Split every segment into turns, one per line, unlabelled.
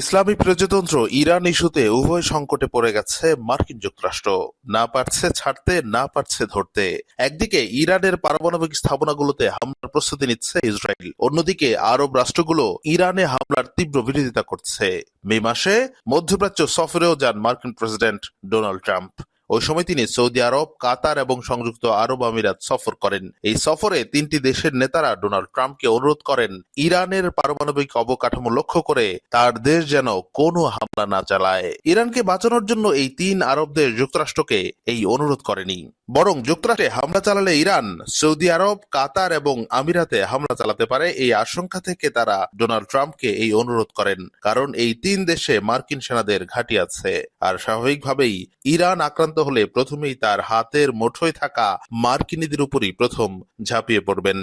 ইসলামী প্রজাতন্ত্র ইরান ইস্যুতে উভয় সংকটে পড়ে গেছে মার্কিন যুক্তরাষ্ট্র না পারছে ছাড়তে না পারছে ধরতে একদিকে ইরানের পারমাণবিক স্থাপনাগুলোতে হামলার প্রস্তুতি নিচ্ছে ইসরায়েল অন্যদিকে আরব রাষ্ট্রগুলো ইরানে হামলার তীব্র বিরোধিতা করছে মে মাসে মধ্যপ্রাচ্য সফরেও যান মার্কিন প্রেসিডেন্ট ডোনাল্ড ট্রাম্প ওই সময় তিনি সৌদি আরব কাতার এবং সংযুক্ত আরব আমিরাত সফর করেন এই সফরে তিনটি দেশের নেতারা ডোনাল্ড ট্রাম্পকে অনুরোধ করেন ইরানের পারমাণবিক অবকাঠামো লক্ষ্য করে তার দেশ যেন কোনো হামলা না চালায় ইরানকে বাঁচানোর জন্য এই তিন আরব দেশ যুক্তরাষ্ট্রকে এই অনুরোধ করেনি বরং যুক্তরাষ্ট্রে হামলা চালালে ইরান সৌদি আরব কাতার এবং আমিরাতে হামলা চালাতে পারে এই আশঙ্কা থেকে তারা ডোনাল্ড ট্রাম্পকে এই অনুরোধ করেন কারণ এই তিন দেশে মার্কিন সেনাদের ঘাঁটি আছে আর স্বাভাবিকভাবেই ইরান আক্রান্ত হলে প্রথমেই তার হাতের মুঠোয় থাকা মার্কিনীদের উপরই প্রথম ঝাঁপিয়ে পড়বেন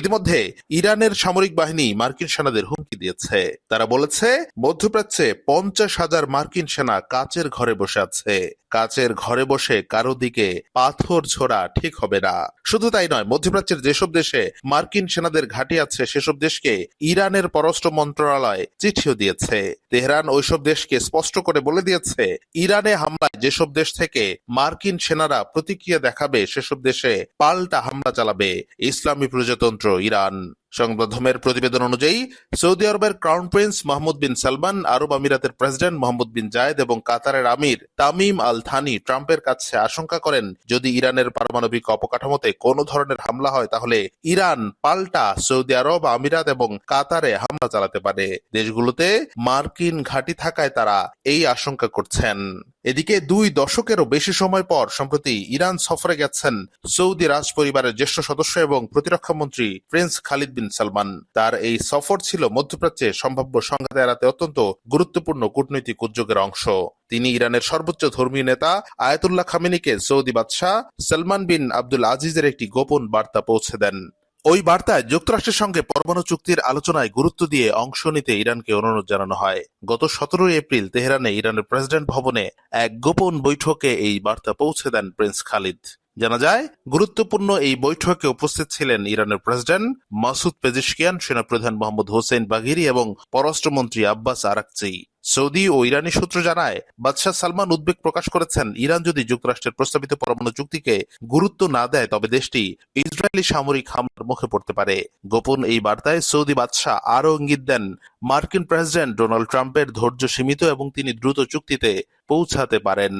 ইতিমধ্যে ইরানের সামরিক বাহিনী মার্কিন সেনাদের হুমকি দিয়েছে তারা বলেছে মধ্যপ্রাচ্যে পঞ্চাশ হাজার মার্কিন সেনা কাচের ঘরে বসে আছে কাচের ঘরে বসে কারো দিকে পাথর ছোড়া ঠিক হবে না শুধু তাই নয় মধ্যপ্রাচ্যের যেসব দেশে মার্কিন সেনাদের ঘাটি আছে সেসব দেশকে ইরানের পররাষ্ট্র মন্ত্রণালয় চিঠিও দিয়েছে তেহরান ওইসব দেশকে স্পষ্ট করে বলে দিয়েছে ইরানে হামলায় যেসব দেশ থেকে মার্কিন সেনারা প্রতিক্রিয়া দেখাবে সেসব দেশে পাল্টা হামলা চালাবে ইসলামী প্রজাতন্ত্র ইরান সংবাদমের প্রতিবেদন অনুযায়ী সৌদি আরবের crown prince Mahmud bin Salman আরব আমিরাতের প্রেসিডেন্ট মোহাম্মদ বিন জায়দ এবং কাতারের আমির তামিম আল থানি ট্রাম্পের কাছে আশঙ্কা করেন যদি ইরানের পারমাণবিক অপকাঠামোতে কোনো ধরনের হামলা হয় তাহলে ইরান পাল্টা সৌদি আরব আমিরাত এবং কাতারে হামলা চালাতে পারে দেশগুলোতে মার্কিন ঘাঁটি থাকায় তারা এই আশঙ্কা করছেন এদিকে দুই দশকেরও বেশি সময় পর সম্প্রতি ইরান সফরে গেছেন সৌদি রাজ পরিবারের জ্যেষ্ঠ সদস্য এবং প্রতিরক্ষা মন্ত্রী প্রিন্স খালিদ বিন সালমান তার এই সফর ছিল মধ্যপ্রাচ্যে সম্ভাব্য সংঘাত এড়াতে অত্যন্ত গুরুত্বপূর্ণ কূটনৈতিক উদ্যোগের অংশ তিনি ইরানের সর্বোচ্চ ধর্মীয় নেতা আয়াতুল্লাহ খামিনীকে সৌদি বাদশাহ সালমান বিন আব্দুল আজিজের একটি গোপন বার্তা পৌঁছে দেন ওই বার্তায় যুক্তরাষ্ট্রের সঙ্গে পরমাণু চুক্তির আলোচনায় গুরুত্ব দিয়ে অংশ নিতে ইরানকে অনুরোধ জানানো হয় গত সতেরোই এপ্রিল তেহরানে ইরানের প্রেসিডেন্ট ভবনে এক গোপন বৈঠকে এই বার্তা পৌঁছে দেন প্রিন্স খালিদ জানা যায় গুরুত্বপূর্ণ এই বৈঠকে উপস্থিত ছিলেন ইরানের প্রেসিডেন্ট মাসুদ পেজিশকিয়ান সেনাপ্রধান মোহাম্মদ হোসেন বাগিরি এবং পররাষ্ট্রমন্ত্রী আব্বাস আরাকচি সৌদি ও ইরানি সূত্র জানায় বাদশাহ সালমান উদ্বেগ প্রকাশ করেছেন ইরান যদি যুক্তরাষ্ট্রের প্রস্তাবিত পরমাণু চুক্তিকে গুরুত্ব না দেয় তবে দেশটি ইসরায়েলি সামরিক হামলার মুখে পড়তে পারে গোপন এই বার্তায় সৌদি বাদশাহ আরও ইঙ্গিত দেন মার্কিন প্রেসিডেন্ট ডোনাল্ড ট্রাম্পের ধৈর্য সীমিত এবং তিনি দ্রুত চুক্তিতে পৌঁছাতে পারেন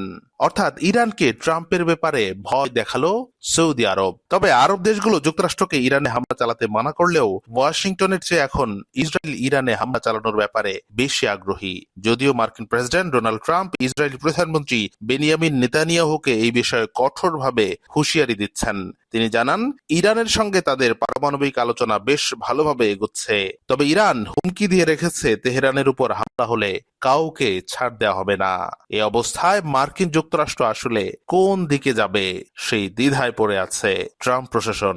অর্থাৎ ইরানকে ট্রাম্পের ব্যাপারে ভয় দেখালো সৌদি আরব তবে আরব দেশগুলো যুক্তরাষ্ট্রকে ইরানে হামলা চালাতে মানা করলেও ওয়াশিংটনের চেয়ে এখন ইসরায়েল ইরানে হামলা চালানোর ব্যাপারে বেশি আগ্রহী যদিও মার্কিন প্রেসিডেন্ট ডোনাল্ড ট্রাম্প ইসরায়েল প্রধানমন্ত্রী বেনিয়ামিন নেতানিয়াহুকে এই বিষয়ে কঠোরভাবে হুঁশিয়ারি দিচ্ছেন তিনি জানান ইরানের সঙ্গে তাদের পারমাণবিক আলোচনা বেশ ভালোভাবে এগোচ্ছে তবে ইরান হুমকি দিয়ে রেখেছে তেহরানের উপর তাহলে কাউকে ছাড় দেওয়া হবে না এ অবস্থায় মার্কিন যুক্তরাষ্ট্র আসলে কোন দিকে যাবে সেই দ্বিধায় পড়ে আছে ট্রাম্প প্রশাসন